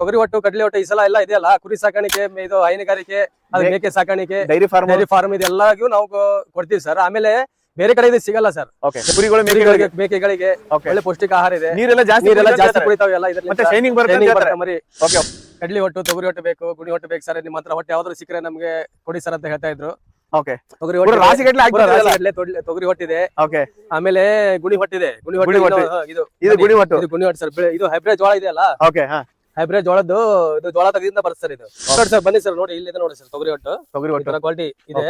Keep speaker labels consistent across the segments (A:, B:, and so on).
A: ತೊಗರಿ ಒಟ್ಟು ಕಡಲೆ ಒಟ್ಟು ಈ ಸಲ ಎಲ್ಲ ಇದೆಯಲ್ಲ? ಕುರಿ ಸಾಕಾಣಿಕೆ ಇದು ಹೈನುಗಾರಿಕೆ ಅದು ಮೇಕೆ ಸಾಕಾಣಿಕೆ
B: ಡೈರಿ ಫಾರ್ಮ್
A: ಡೈರಿ ಫಾರ್ಮ್ ಇದೆಲ್ಲಗೂ ನಾವು ಕೊಡ್ತೀವಿ ಸರ್. ಆಮೇಲೆ ಬೇರೆ ಕಡೆ ಇದು ಸಿಗಲ್ಲ ಸರ್.
B: ಕುರಿಗಳು ಮೇಕೆಗಳಿಗೆ?
A: ಮೇಕೆಗಳಿಗೆ ಒಳ್ಳೆ ಪೌಷ್ಟಿಕ ಆಹಾರ ಇದೆ.
B: ನೀರೆಲ್ಲ ಜಾಸ್ತಿ
A: ನೀರೆಲ್ಲ ಜಾಸ್ತಿ. ಕುಡಿತಾವೆ ಎಲ್ಲ
B: ಶೈನಿಂಗ್ ಬರುತ್ತೆ.
A: ಮರಿ.
B: ಓಕೆ.
A: ಕಡ್ಲಿ ಒಟ್ಟು ತೊಗರಿ ಹೊಟ್ಟು ಬೇಕು ಗುಣಿ ಹೊಟ್ಟು ಬೇಕು ಸರ್. ನಿಮ್ಮ ಹತ್ರ ಹೊಟ್ಟೆ ಯಾವ್ದಾದ್ರು ಸಿಕ್ಕರೆ ನಮ್ಗೆ ಕೊಡಿ ಸರ್ ಅಂತ ಹೇಳ್ತಾ ಇದ್ರು. ತೊಗರಿ ಹೊಟ್ಟು ಹೊಟ್ಟೆ ತೊಗರಿ ಹೊಟ್ಟಿದೆ. ಆಮೇಲೆ ಗುಣಿ ಹೊಟ್ಟಿದೆ. ಗುಣಿ
B: ಗುಣಿ
A: ಹೊಟ್ಟೆ
B: ಹೊಟ್ಟೆ.
A: ಇದು- ಹಾ, ಇದು
B: ಇದು ಗುಡಿ
A: ಇದು ಗುಣಿ ಹೊಟ್ಟು ಸರ್. ಇದು ಹೈಬ್ರಿಡ್ ಜೋಳ ಇದೆಯಲ್ಲ? ಹೈಬ್ರಿಡ್ ಜೋಳದ್ದು ಇದು ಜೋಳ ತೆಗೆದಿಂದ ಬರುತ್ತೆ ಸರ್ ಇದು. ನೋಡಿ ಸರ್ ಬನ್ನಿ ಸರ್ ನೋಡಿ ಇಲ್ಲಿ ನೋಡಿ ಸರ್ ತೊಗರಿ ಒಟ್ಟು.
B: ತೊಗರಿ
A: ಹೊಟ್ಟು
B: ಒಟ್ಟು
A: ಕ್ವಾಲಿಟಿ ಇದೆ.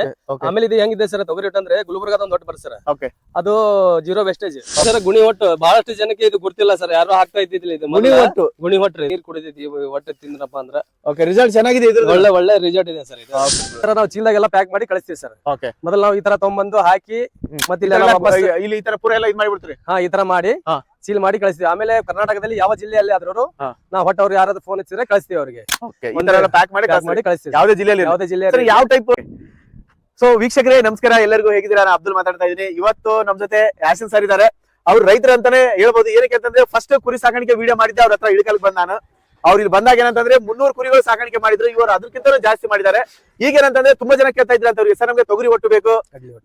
A: ಆಮೇಲೆ ಇದು ಹೆಂಗಿದೆ ಸರ್ ತೊಗರಿ ಒಟ್ಟು ಅಂದ್ರೆ ಗುಲ್ಬರ್ಗದ ಒಂದು ಒಟ್ಟು ಬರುತ್ತೆ ಸರ್. ಅದು ಜೀರೋ ವೇಸ್ಟೇಜ್ ಸರ್ ಗುಣಿ ಒಟ್ಟು ಬಹಳಷ್ಟು ಜನಕ್ಕೆ ಇದು ಗೊತ್ತಿಲ್ಲ ಸರ್ ಯಾರು ಹಾಕ್ತಾ ಇದ್ದಿದ್ದಿಲ್ಲ ಇದು
B: ಗುಣಿ
A: ಹೊಟ್ಟು
B: ಒಟ್ಟು.
A: ಗುಣಿ ಹೊಟ್ಟು ನೀರ್ ಕುಡಿದಿದ್ದು ಹೊಟ್ಟೆ ತಿಂದ್ರಪ್ಪ ಅಂದ್ರೆ.
B: ಓಕೆ ರಿಸಲ್ಟ್ ಚೆನ್ನಾಗಿದೆ ಇದು
A: ಒಳ್ಳೆ ಒಳ್ಳೆ ರಿಸಲ್ಟ್ ಇದೆ ಸರ್ ಇದು. ತರ ನಾವು ಚೀಲದಾಗೆಲ್ಲ ಪ್ಯಾಕ್ ಮಾಡಿ ಕಳಿಸ್ತೀವಿ ಸರ್.
B: ಓಕೆ
A: ಮೊದಲು ನಾವು ಈ ತರ ತಗೊಂಬಂದು ಹಾಕಿ ಮತ್ತೆ
B: ಇಲ್ಲಿ ಈ ತರ ಪೂರ ಎಲ್ಲ ಇದ್ ಮಾಡಿಬಿಡ್ತೀವಿ
A: ಹಾ ಈ ತರ ಮಾಡಿ.
B: ಹಾ.
A: ಸೀಲ್ ಮಾಡಿ ಕಳಿಸ್ತೀವಿ. ಆಮೇಲೆ ಕರ್ನಾಟಕದಲ್ಲಿ ಯಾವ ಜಿಲ್ಲೆಯಲ್ಲಿ ಆದ್ರೂ. ನಾವು ಹೊಟ್ಟೆ ಅವ್ರು ಯಾರಾದ್ರೂ ಫೋನ್ ಹಚ್ಚಿದ್ರೆ ಕಳಿಸ್ತೀವಿ ಅವ್ರಿಗೆ.
B: ಪ್ಯಾಕ್ ಮಾಡಿ
A: ಕಳಿಸ್ತೀವಿ.
B: ಯಾವುದೇ ಜಿಲ್ಲೆಯಲ್ಲಿ
A: ಯಾವುದೇ ಜಿಲ್ಲೆ
B: ಸರ್ ಯಾವ ಟೈಪ್ ಸೊ ವೀಕ್ಷಕರೇ ನಮಸ್ಕಾರ. ಎಲ್ಲರಿಗೂ ಹೇಗಿದ್ದೀರಾ? ನಾನು ಅಬ್ದುಲ್ ಮಾತಾಡ್ತಾ ಇದ್ದೀನಿ. ಇವತ್ತು ನಮ್ ಜೊತೆ ಯಾಸಿನ್ ಸರ್ ಇದ್ದಾರೆ. ಅವ್ರು ರೈತರು ಅಂತಾನೆ ಹೇಳ್ಬೋದು. ಏನಕ್ಕೆ ಅಂತಂದ್ರೆ ಫಸ್ಟ್ ಕುರಿ ಸಾಕಾಣಿಕೆ ವಿಡಿಯೋ ಮಾಡಿದ್ದೆ. ಅವ್ರ ಹತ್ರ ಇಳಿಕಲ್ ಬಂದ ನಾನು. ಅವ್ರು ಇಲ್ಲಿ ಬಂದಾಗ ಏನಂತಂದ್ರೆ ಮುನ್ನೂರು ಕುರಿಗಳು ಸಾಕಾಣಿಕೆ ಮಾಡಿದ್ರು. ಇವರು ಅದಕ್ಕಿಂತ ಜಾಸ್ತಿ ಮಾಡಿದ್ದಾರೆ. ಈಗ ಏನಂತಂದ್ರೆ ತುಂಬಾ ಜನ ಕೇಳ್ತಾ ಇದ್ರಂತ ಅವ್ರಿಗೆ ಸರ್ ನಮ್ಗೆ ತೊಗರಿ ಒಟ್ಟು ಬೇಕು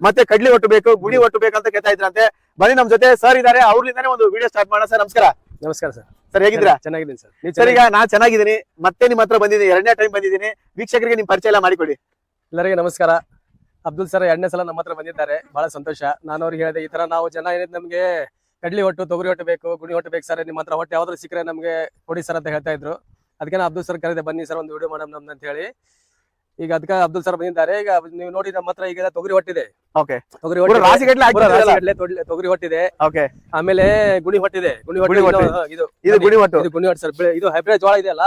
B: ಮತ್ತೆ ಕಡ್ಲಿ ಒಟ್ಟು ಬೇಕು ಗುಡಿ ಒಟ್ಟು ಬೇಕು ಅಂತ ಕೇಳ್ತಾ ಇದ್ರಂತೆ. ಬನ್ನಿ ನಮ್ ಜೊತೆ. ಸರ್ ಇದಾರೆ. ಅವ್ರಿಂದಾನೆ ಒಂದು ವಿಡಿಯೋ ಸ್ಟಾರ್ಟ್ ಮಾಡೋಣ. ಸರ್ ನಮಸ್ಕಾರ.
A: ನಮಸ್ಕಾರ ಸರ್.
B: ಸರ್ ಹೇಗಿದ್ದೀರಾ?
A: ಚೆನ್ನಾಗಿದ್ದೀನಿ ಸರ್.
B: ಸರ್ ಈಗ ನಾ ಚೆನ್ನಾಗಿದ್ದೀನಿ. ಮತ್ತೆ ನಿಮ್ ಹತ್ರ ಬಂದಿದ್ದೀನಿ. ಎರಡನೇ ಟೈಮ್ ಬಂದಿದ್ದೀನಿ. ವೀಕ್ಷಕರಿಗೆ ನಿಮ್ ಪರಿಚಯ ಎಲ್ಲ ಮಾಡಿಕೊಡಿ.
A: ಎಲ್ಲರಿಗೆ ನಮಸ್ಕಾರ. ಅಬ್ದುಲ್ ಸರ್ ಎರಡನೇ ಸಲ ನಮ್ಮ ಹತ್ರ ಬಂದಿದ್ದಾರೆ. ಬಹಳ ಸಂತೋಷ. ನಾನು ಅವ್ರಿಗೆ ಹೇಳಿದೆ ಈ ತರ ನಾವು ಜನ ಏನಿದ್ ನಮ್ಗೆ ಕಡ್ಲಿ ಹೊಟ್ಟು ತೊಗರಿ ಹೊಟ್ಟು ಬೇಕು ಗುಣಿ ಹೊಟ್ಟು ಬೇಕು ಸರ್ ನಿಮ್ಮ ಹತ್ರ ಹೊಟ್ಟೆ ಯಾವ್ದಾದ್ರು ಸಿಕ್ಕರೆ ನಮ್ಗೆ ಕೊಡಿ ಸರ್ ಅಂತ ಹೇಳ್ತಾ ಇದ್ರು. ಅದಕ್ಕೆ ಅಬ್ದುಲ್ ಸರ್ ಕರೆದೆ ಬನ್ನಿ ಸರ್ ಒಂದು ವಿಡಿಯೋ ಮಾಡೋಣ ನಮ್ದು ಅಂತ ಹೇಳಿ ಈಗ ಅದಕ್ಕೆ ಅಬ್ದುಲ್ ಸರ್ ಬಂದಿದ್ದಾರೆ. ಈಗ ನೀವು ನೋಡಿ ನಮ್ಮ ಹತ್ರ ಈಗ ತೊಗರಿ ಹೊಟ್ಟಿದೆ
B: ಓಕೆ.
A: ತೊಗರಿ ಹೊಟ್ಟಿದೆ ತೊಗರಿ ಹೊಟ್ಟಿದೆ ಆಮೇಲೆ ಗುಣಿ ಹೊಟ್ಟಿದೆ. ಗುಣಿ
B: ಹೊಟ್ಟು
A: ಹೊಟ್ಟೆ
B: ಹೊಟ್ಟೆ.
A: ಇದು- ಹಾ, ಇದು
B: ಇದು ಗುಡಿ
A: ಇದು ಗುಣಿ ಹೊಟ್ಟು ಸರ್. ಇದು ಹೈಬ್ರಿಡ್ ಜೋಳ ಇದೆಯಲ್ಲ?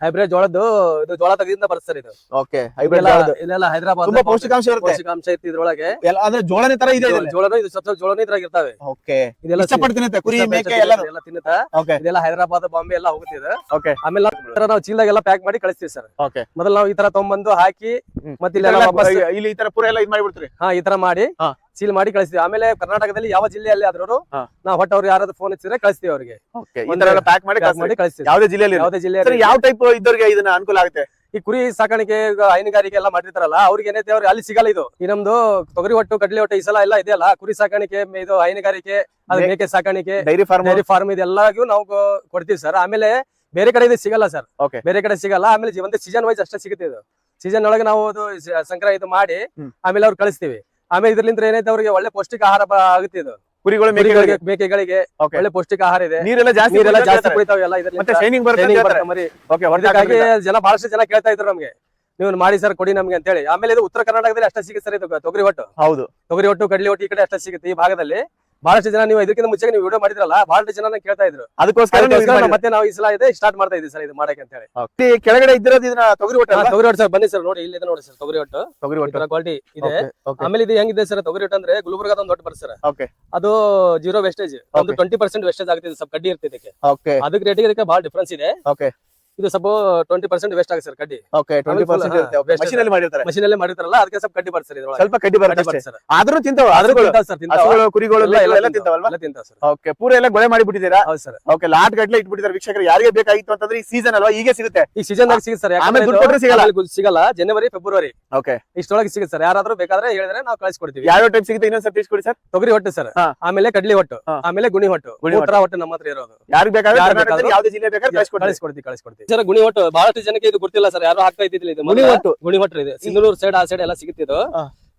A: ಹೈಬ್ರಿಡ್ ಜೋಳದ್ದು ಇದು ಜೋಳ ತೆಗೆದಿಂದ ಬರುತ್ತೆ ಸರ್ ಇದು.
B: ಓಕೆ
A: ಹೈಬ್ರಿಡ್ ಇದೆಲ್ಲ ಹೈದರಾಬಾದ್
B: ತುಂಬಾ ಪೌಷ್ಟಿಕಾಂಶ ಇರುತ್ತೆ.
A: ಪೌಷ್ಟಿಕಾಂಶ ಇತ್ತು ಇದ್ರೊಳಗೆ.
B: ಎಲ್ಲ ಅಂದ್ರೆ ಜೋಳನೇ ತರ ಇದೆ ಇದ್ರಲ್ಲಿ.
A: ಜೋಳನು ಇದು ಸ್ವಲ್ಪ ಜೋಳನೇ ಇದ್ರಾಗ ಇರ್ತಾವೆ
B: ಓಕೆ
A: ಇದೆಲ್ಲ
B: ಇಷ್ಟಪಟ್ಟು ತಿನ್ನುತ್ತೆ ಕುರಿ ಮೇಕೆ ಎಲ್ಲ
A: ಎಲ್ಲ ತಿನ್ನುತ್ತಾ?
B: ಓಕೆ
A: ಇದೆಲ್ಲ ಹೈದರಾಬಾದ್ ಬಾಂಬೆ ಎಲ್ಲ ಹೋಗುತ್ತೆ ಇದು.
B: ಓಕೆ
A: ಆಮೇಲೆ ನಾವು ಚೀಲದಾಗೆಲ್ಲ ಪ್ಯಾಕ್ ಮಾಡಿ ಕಳಿಸ್ತೀವಿ ಸರ್.
B: ಓಕೆ
A: ಮೊದಲು ನಾವು ಈ ತರ ತಗೊಂಬಂದು ಹಾಕಿ. ಮತ್ತೆ
B: ಇಲ್ಲಿ ಈ ತರ ಪೂರ ಎಲ್ಲ ಇದ್ ಮಾಡ್ಬಿಡ್ತೀರಿ
A: ಹಾ ಈ ತರ ಮಾಡಿ
B: ಹಾ.
A: ಸೀಲ್ ಮಾಡಿ ಕಳಿಸ್ತೀವಿ. ಆಮೇಲೆ ಕರ್ನಾಟಕದಲ್ಲಿ ಯಾವ ಜಿಲ್ಲೆಯಲ್ಲಿ ಆದ್ರೂ. ನಾವು ಹೊಟ್ಟೆ ಅವ್ರು ಯಾರಾದ್ರೂ ಫೋನ್ ಹಚ್ಚಿದ್ರೆ ಕಳಿಸ್ತೀವಿ ಅವ್ರಿಗೆ.
B: ಪ್ಯಾಕ್ ಮಾಡಿ
A: ಕಳಿಸ್ತೀವಿ.
B: ಯಾವ್ದೇ ಜಿಲ್ಲೆಯಲ್ಲಿ
A: ಯಾವುದೇ
B: ಯಾವ ಟೈಪ್ ಇದ್ದವ್ರಿಗೆ ಇದನ್ನ ಅನುಕೂಲ ಆಗುತ್ತೆ?
A: ಈ ಕುರಿ ಸಾಕಾಣಿಕೆ ಹೈನುಗಾರಿಕೆ ಎಲ್ಲ ಮಾಡಿರ್ತಾರಲ್ಲ ಅವ್ರಿಗೆ ಏನೈತೆ ಅವ್ರಿಗೆ ಅಲ್ಲಿ ಸಿಗಲ್ಲ ಇದು. ಈ ನಮ್ದು ತೊಗರಿ ಹೊಟ್ಟು ಕಡ್ಲಿ ಹೊಟ್ಟು ಈ ಸಲ ಎಲ್ಲ ಇದೆಯಲ್ಲ ಕುರಿ ಸಾಕಾಣಿಕೆ ಇದು ಹೈನುಗಾರಿಕೆ ಅದು ಮೇಕೆ ಸಾಕಾಣಿಕೆ
B: ಡೈರಿ ಫಾರ್ಮ್
A: ಡೈರಿ ಫಾರ್ಮ್ ಇದೆಲ್ಲಗೂ ನಾವು ಕೊಡ್ತೀವಿ ಸರ್. ಆಮೇಲೆ ಬೇರೆ ಕಡೆ ಇದು ಸಿಗಲ್ಲ ಸರ್.
B: ಓಕೆ
A: ಬೇರೆ ಕಡೆ ಸಿಗಲ್ಲ. ಆಮೇಲೆ ಒಂದು ಸೀಸನ್ ವೈಸ್ ಅಷ್ಟೇ ಸಿಗುತ್ತೆ ಇದು. ಸೀಸನ್ ಒಳಗೆ ನಾವು ಅದು ಸಂಕ್ರ ಇದು ಮಾಡಿ ಆಮೇಲೆ ಅವ್ರು ಕಳಿಸ್ತೀವಿ. ಆಮೇಲೆ ಇದ್ರಿಂದ ಏನೈತೆ ಅವ್ರಿಗೆ ಒಳ್ಳೆ ಪೌಷ್ಟಿಕ ಆಹಾರ ಆಗುತ್ತೆ ಇದು.
B: ಕುರಿಗಳು ಮೇಕೆಗಳಿಗೆ?
A: ಮೇಕೆಗಳಿಗೆ ಒಳ್ಳೆ ಪೌಷ್ಟಿಕ ಆಹಾರ ಇದೆ.
B: ನೀರೆಲ್ಲ ಜಾಸ್ತಿ
A: ನೀರೆಲ್ಲ ಜಾಸ್ತಿ. ಕುಡಿತಾವೆ ಎಲ್ಲ
B: ಮತ್ತೆ ಶೈನಿಂಗ್ ಬರುತ್ತೆ.
A: ಮರಿ
B: ಓಕೆ
A: ಅದಕ್ಕಾಗಿ ಜನ ಬಹಳಷ್ಟು ಜನ ಕೇಳ್ತಾ ಇದ್ರು ನಮ್ಗೆ. ನೀವು ಮಾಡಿ ಸರ್ ಕೊಡಿ ನಮ್ಗೆ ಅಂತ ಹೇಳಿ ಆಮೇಲೆ ಇದು ಉತ್ತರ ಕರ್ನಾಟಕದಲ್ಲಿ ಅಷ್ಟೇ ಸಿಗುತ್ತೆ ಸರ್ ಇದು ತೊಗರಿ ಹೊಟ್ಟು
B: ಹೌದು.
A: ತೊಗರಿ ಹೊಟ್ಟು ಕಡ್ಲಿ ಹೊಟ್ಟು ಈ ಕಡೆ ಅಷ್ಟೇ ಸಿಗುತ್ತೆ ಈ ಭಾಗದಲ್ಲಿ. ಬಹಳಷ್ಟು ಜನ ನೀವು ಇದಕ್ಕಿಂತ ಮುಂಚೆ ನೀವು ವಿಡಿಯೋ ಮಾಡಿದ್ರಲ್ಲ ಬಹಳಷ್ಟು ಜನ ಕೇಳ್ತಾ ಇದ್ರು.
B: ಅದಕ್ಕೋಸ್ಕರ.
A: ಮತ್ತೆ ನಾವು ಈ ಸಲ ಇದೆ ಸ್ಟಾರ್ಟ್ ಮಾಡ್ತಾ ಇದ್ದೀವಿ ಸರ್ ಇದು ಮಾಡಕ್ಕೆ ಅಂತ ಹೇಳಿ.
B: ಕೆಳಗಡೆ ಇದ್ದಿರೋದು ಇದನ್ನ ತೊಗರಿ ಒಟ್ಟು
A: ತೊಗರಿ ಒಟ್ಟು ಸರ್ ಬನ್ನಿ ಸರ್ ನೋಡಿ ಇಲ್ಲಿ ನೋಡಿ ಸರ್ ತೊಗರಿ ಒಟ್ಟು
B: ತೊಗರಿ
A: ಹೊಟ್ಟು.
B: ಒಟ್ಟು
A: ಕ್ವಾಲಿಟಿ ಇದೆ. ಆಮೇಲೆ ಇದು ಹೆಂಗಿದೆ ಸರ್ ತೊಗರಿ ಒಟ್ಟು ಅಂದ್ರೆ ಗುಲ್ಬರ್ಗ ಒಂದು ದೊಡ್ಡ ಬರುತ್ತೆ ಸರ್. ಅದು ಜೀರೋ ವೆಸ್ಟೇಜ್ ಒಂದು. ಟ್ವೆಂಟಿ ಪರ್ಸೆಂಟ್ ವೆಸ್ಟೇಜ್ ಆಗುತ್ತೆ ಸ್ವಲ್ಪ ಕಡ್ಡಿ
B: ಇರ್ತದೆ
A: ಅದಕ್ಕೆ ರೇಟಿಗೆ ಇದಕ್ಕೆ ಬಹಳ ಡಿಫ್ರೆನ್ಸ್ ಇದೆ. ಇದು ಸ್ವಲ್ಪ ಟ್ವೆಂಟಿ ಪರ್ಸೆಂಟ್ ವೇಸ್ಟ್ ಆಗುತ್ತೆ ಸರ್ ಕಡ್ಡಿ.
B: ಓಕೆ ಟ್ವೆಂಟಿ ಪರ್ಸೆಂಟ್ ಇರುತ್ತೆ. ಮಷೀನ್ ಅಲ್ಲಿ ಮಾಡಿರ್ತಾರೆ.
A: ಮಷೀನ್ ಅಲ್ಲೇ ಮಾಡಿರ್ತಾರಲ್ಲ ಅದಕ್ಕೆ ಸ್ವಲ್ಪ ಕಡ್ಡಿ ಬರ್ತದೆ ಸರ್
B: ಸ್ವಲ್ಪ ಕಡ್ಡಿ
A: ಸರ್.
B: ಆದ್ರೂ ತಿಂತಾವ?
A: ಆದ್ರೂ ಸರ್ ತಿಂತಾವ.
B: ಕುರಿಗಳು
A: ಎಲ್ಲ
B: ತಿಂತಾವಲ್ವಾ?
A: ತಿಂತಾವ್ ಸರ್.
B: ಓಕೆ ಪೂರ ಎಲ್ಲ ಗೊಳೆ ಮಾಡಿಬಿಟ್ಟಿದ್ದೀರಾ?
A: ಹೌದು ಸರ್.
B: ಓಕೆ ಲಾಟ್ ಗಟ್ಲೆ ಇಟ್ಬಿಟ್ಟಿದ್ದಾರೆ ವೀಕ್ಷಕರು. ಯಾರಿಗೆ ಬೇಕಾಗಿತ್ತು ಅಂತಂದ್ರೆ ಈ ಸೀಸನ್ ಅಲ್ವಾ? ಈಗ ಸಿಗುತ್ತೆ.
A: ಈ ಸೀಸನ್ ದಾಗ ಸಿಗುತ್ತೆ ಸರ್.
B: ಆಮೇಲೆ ದುಡ್ಡು ಸಿಗಲ್ಲ.
A: ಸಿಗಲ್ಲ. ಜನವರಿ ಫೆಬ್ರವರಿ
B: ಓಕೆ
A: ಇಷ್ಟೊಳಗೆ ಸಿಗುತ್ತೆ ಸರ್. ಯಾರಾದ್ರೂ ಬೇಕಾದ್ರೆ ಹೇಳಿದ್ರೆ ನಾವು ಕಳಿಸ್ಕೊಡ್ತೀವಿ.
B: ಯಾವ ಟೈಪ್ ಸಿಗುತ್ತೆ? ಇನ್ನೊಂದ್ಸರಿ ತಿಳಿಸ್ಕೊಡಿ ಸರ್.
A: ತೊಗರಿ ಹೊಟ್ಟು ಸರ್. ಆಮೇಲೆ ಕಡ್ಲಿ ಹೊಟ್ಟು. ಆಮೇಲೆ ಗುಣಿ ಹೊಟ್ಟು. ಹೊಟ್ಟು. ನಮ್ಮ ಹತ್ರ ಇರೋದು.
B: ಯಾರಿಗೆ ಬೇಕಾದ್ರೆ
A: ಯಾರ್
B: ಕರ್ನಾಟಕದಲ್ಲಿ
A: ಬೇಕಾದ್ರೂ
B: ಯಾವ್ದೇ ಜಿಲ್ಲೆ ಬೇಕಾದ್ರೆ
A: ಕಳಿಸ್ಕೊಡ್ತೀವಿ ಕಳಿಸ್ಕೊಡ್ತೀವಿ. ಸರ್ ಗುಣಿ ಹೊಟ್ಟು ಬಹಳಷ್ಟು ಜನಕ್ಕೆ ಇದು ಗೊತ್ತಿಲ್ಲ ಸರ್ ಯಾರು ಹಾಕ್ತಾ ಇದ್ದಿಲ್ಲ ಇದು
B: ಗುಣಿ ಹೊಟ್ಟು.
A: ಗುಣಿ ಹೊಟ್ಟು ಇದೆ. ಸಿಂಧನೂರು ಸೈಡ್ ಆ ಸೈಡ್ ಎಲ್ಲ ಸಿಗುತ್ತಿದ್ದು.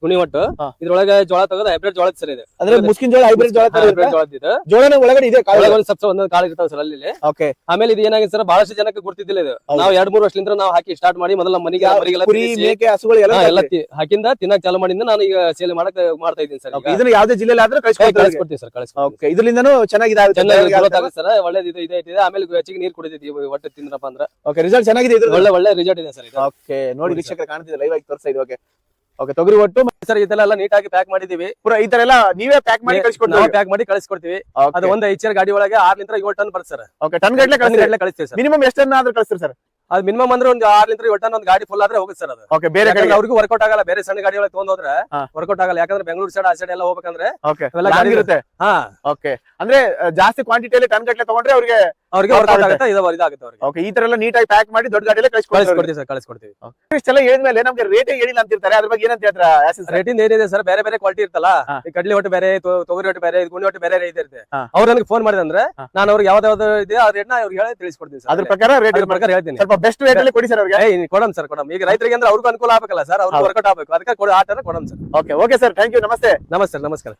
A: ಗುಣಿ ಹೊಟ್ಟು ಇದ್ರೊಳಗ ಜೋಳ ತೆಗೆದು ಹೈಬ್ರಿಡ್ ಜೋಳ ಸರ್ ಇದೆ.
B: ಅಂದ್ರೆ ಮುಸ್ಕಿನ್ ಜೋಳ ಹೈಬ್ರಿಡ್ ಜೋಳ
A: ಹೈಬ್ರಿಡ್ ಜೋಳದ ಇದು.
B: ಜೋಳನ ಒಳಗಡೆ ಇದೆ ಕಾಳು.
A: ಒಳಗೆ ಒಂದ್ ಸ್ವಲ್ಪ ಒಂದೊಂದು ಕಾಳು ಇರ್ತಾವ ಸರ್ ಅಲ್ಲಿ
B: ಓಕೆ.
A: ಆಮೇಲೆ ಇದು ಏನಾಗಿದೆ ಸರ್ ಬಹಳಷ್ಟು ಜನಕ್ಕೆ ಗೊತ್ತಿದ್ದಿಲ್ಲ ಇದು. ನಾವ್ ಎರಡ್ ಮೂರು ವರ್ಷದಿಂದ ನಾವು ಹಾಕಿ ಸ್ಟಾರ್ಟ್ ಮಾಡಿ ಮೊದಲ ಮನೆಗೆ
B: ಮೇಕೆ ಹಸುಗಳು ಎಲ್ಲ
A: ಎಲ್ಲ ಹಾಕಿಂದ ತಿನ್ನಕ್ ಚಾಲು ಮಾಡಿಂದ ನಾನು ಈಗ ಸೇಲ್ ಮಾಡಕ್ ಮಾಡ್ತಾ ಇದ್ದೀನಿ ಸರ್
B: ಇದನ್ನ ಯಾವ್ದೇ ಜಿಲ್ಲೆಯಲ್ಲಿ ಆದ್ರೆ
A: ಕಳಿಸ್ಕೊಡ್ತೀವಿ ಸರ್ ಕಳಿಸ್ಕೊಡ್ತೀವಿ.
B: ಓಕೆ ಇದರಿಂದನೂ
A: ಚೆನ್ನಾಗಿ ಸರ್. ಒಳ್ಳೇದು ಇದು ಇದೆ ಇದೆ ಆಮೇಲೆ ಹೆಚ್ಚಿಗೆ ನೀರು ಕುಡಿದಿದ್ದೀವಿ ಹೊಟ್ಟೆ ತಿಂದ್ರಪ್ಪ ಅಂದ್ರೆ.
B: ಓಕೆ ರಿಸಲ್ಟ್ ಚೆನ್ನಾಗಿದೆ ಇದು
A: ಒಳ್ಳೆ ಒಳ್ಳೆ ರಿಸಲ್ಟ್ ಇದೆ ಸರ್
B: ಓಕೆ ನೋಡಿ ವೀಕ್ಷಕರು ಕಾಣ್ತಿದೆ ಲೈವ್ ಆಗಿ ತೋರಿಸ್ತಾ ಇದೆ ಓಕೆ. ಓಕೆ ತೊಗರಿ ಒಟ್ಟು
A: ಸರ್ ಇದೆಲ್ಲ ನೀಟಾಗಿ ಪ್ಯಾಕ್ ಮಾಡಿದೀವಿ
B: ಪೂರ ಈ ತರ ಎಲ್ಲ ನೀವೇ ಪ್ಯಾಕ್ ಮಾಡಿ
A: ನಾವು
B: ಕಳಿಸ್ಕೊಡ್ತಾರೆ
A: ಪ್ಯಾಕ್ ಮಾಡಿ ಕಳಿಸ್ಕೊಡ್ತೀವಿ. ಅದು ಒಂದು ಐದು ಆರ್ ಗಾಡಿ ಒಳಗೆ ಆರ್ಲಿಂದ ಏಳು ಟನ್ ಬರುತ್ತೆ ಸರ್.
B: ಓಕೆ ಟನ್ ಗಟ್ಟಲೆ ಗಟ್ಟಲೆ
A: ಕಳಿಸ್ತೀವಿ ಸರ್.
B: ಮಿನಿಮಮ್ ಎಷ್ಟು ಟನ್ ಆದ್ರೂ ಕಳಿಸ್ತೀರಿ ಸರ್?
A: ಅದು ಮಿನಿಮಮ್ ಅಂದ್ರೆ ಒಂದು ಆರ್ಲಿಂದ ಏಳು ಟನ್ ಒಂದು ಗಾಡಿ ಫುಲ್ ಆದ್ರೆ ಹೋಗುತ್ತೆ ಸರ್ ಅದು.
B: ಓಕೆ ಬೇರೆ ಕಡೆ
A: ಅವ್ರಿಗೂ ವರ್ಕೌಟ್ ಆಗಲ್ಲ ಬೇರೆ ಸಣ್ಣ ಗಾಡಿ ಒಳಗೆ ತಗೊಂಡ್ ಹೋದ್ರೆ ವರ್ಕೌಟ್ ಆಗಲ್ಲ. ಯಾಕಂದ್ರೆ ಬೆಂಗಳೂರು ಸೈಡ್ ಆ ಸೈಡ್ ಎಲ್ಲ ಹೋಗ್ಬೇಕಂದ್ರೆ
B: ಓಕೆ
A: ಗಾಡಿ
B: ಇರುತ್ತೆ.
A: ಹಾ.
B: ಓಕೆ ಅಂದ್ರೆ ಜಾಸ್ತಿ ಕ್ವಾಂಟಿಟಿಯಲ್ಲಿ ಟನ್ ಗಟ್ಟಲೆ ತಗೊಂಡ್ರೆ ಅವ್ರಿಗೆ
A: ಅವ್ರಿಗೆ ವರ್ಕೌಟ್
B: ಆಗುತ್ತೆ.
A: ಇದು ಇದಾಗುತ್ತೆ ಅವ್ರಿಗೆ.
B: ಓಕೆ ಈ ತರ ಎಲ್ಲ ನೀಟಾಗಿ ಪ್ಯಾಕ್ ಮಾಡಿ ದೊಡ್ಡ ಗಾಡಿಯಲ್ಲೇ ಕಳಿಸ್ಕೊಡ್ತೀವಿ
A: ಸರ್ ಕಳಿಸ್ಕೊಡ್ತೀವಿ.
B: ಇಷ್ಟೆಲ್ಲ ಹೇಳಿದ್ಮೇಲೆ ನಮ್ಗೆ ರೇಟ್ ಹೇಳಿಲ್ಲ ಅಂತಿರ್ತಾರೆ ಅದ್ರ ಬಗ್ಗೆ ಏನಂತ ಹೇಳ್ತಾರೆ
A: ರೇಟಿಂದ ಏನಿದೆ ಸರ್ ಬೇರೆ ಬೇರೆ ಕ್ವಾಲಿಟಿ ಇರ್ತಲ್ಲ. ಈ ಕಡ್ಲಿ ಹೊಟ್ಟು ಬೇರೆ ತೊಗರಿ ಹೊಟ್ಟು ಬೇರೆ ಗುಂಡಿ ಹೊಟ್ಟು ಬೇರೆ ರೇಟ್ ಇರುತ್ತೆ. ಅವ್ರು ನನಗೆ ಫೋನ್ ಮಾಡಿದ್ರೆ
B: ಅಂದ್ರೆ
A: ನಾನು ಅವ್ರಿಗೆ ಯಾವ್ದು ಯಾವ್ದು ಇದೆ ಆ ರೇಟ್ನ ಅವ್ರಿಗೆ ಹೇಳಿ ತಿಳಿಸ್ಕೊಡ್ತೀನಿ
B: ಅದ್ರ ಪ್ರಕಾರ ರೇಟ್
A: ಪ್ರಕಾರ ಹೇಳ್ತೀನಿ.
B: ಸ್ವಲ್ಪ ಬೆಸ್ಟ್ ರೇಟ್ ಅಲ್ಲಿ ಕೊಡಿ ಸರ್ ಅವ್ರಿಗೆ.
A: ಕೊಡಮ್ ಸರ್ ಕೊಡಮ್. ಈಗ ರೈತರಿಗೆ ಅಂದ್ರೆ ಅವ್ರಿಗೂ ಅನುಕೂಲ ಆಗಬೇಕಲ್ಲ ಸರ್ ಅವ್ರಿಗೆ ವರ್ಕೌಟ್ ಆಗಬೇಕು. ಅದಕ್ಕೆ ಕೊಡಿ ಆ ತರ ಕೊಡಮ್ sir.
B: Okay okay sir thank you ನಮಸ್ತೆ.
A: ನಮಸ್ತೆ ನಮಸ್ಕಾರ.